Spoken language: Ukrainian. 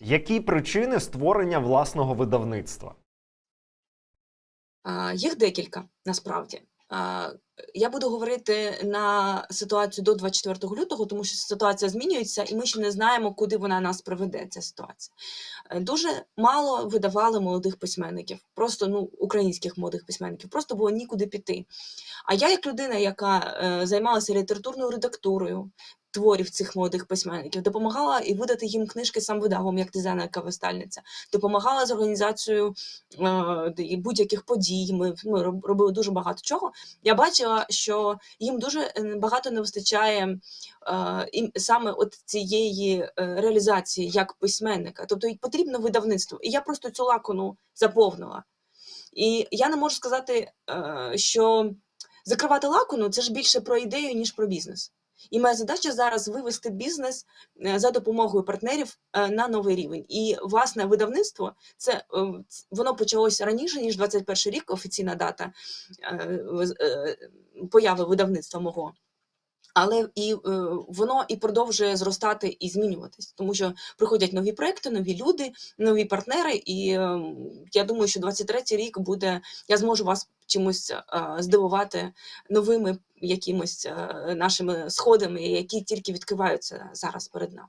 Які причини створення власного видавництва? Їх декілька насправді. Я буду говорити на ситуацію до 24 лютого, тому що ситуація змінюється, і ми ще не знаємо, куди вона нас приведе. Ця ситуація. Е, Дуже мало видавали молодих письменників, просто ну українських молодих письменників, просто було нікуди піти. А я, як людина, яка е, займалася літературною редактурою творів цих молодих письменників, допомагала і видати їм книжки сам видавом, як дизайнерка вистальниця, допомагала з організацією е, будь-яких подій. Ми, ми робили дуже багато чого. Я бачила, що їм дуже е, багато не вистачає е, саме от цієї е, реалізації як письменника. Тобто потрібно видавництво. І я просто цю лакуну заповнила. І я не можу сказати, е, що закривати лакуну це ж більше про ідею, ніж про бізнес. І моя задача зараз вивести бізнес е, за допомогою партнерів е, на новий рівень. І власне видавництво це е, воно почалося раніше ніж 21 рік. Офіційна дата появи видавництва мого. Але і е, воно і продовжує зростати і змінюватись, тому що приходять нові проекти, нові люди, нові партнери. І е, я думаю, що 23-й рік буде. Я зможу вас чимось е, здивувати новими якимось нашими сходами, які тільки відкриваються зараз перед нами.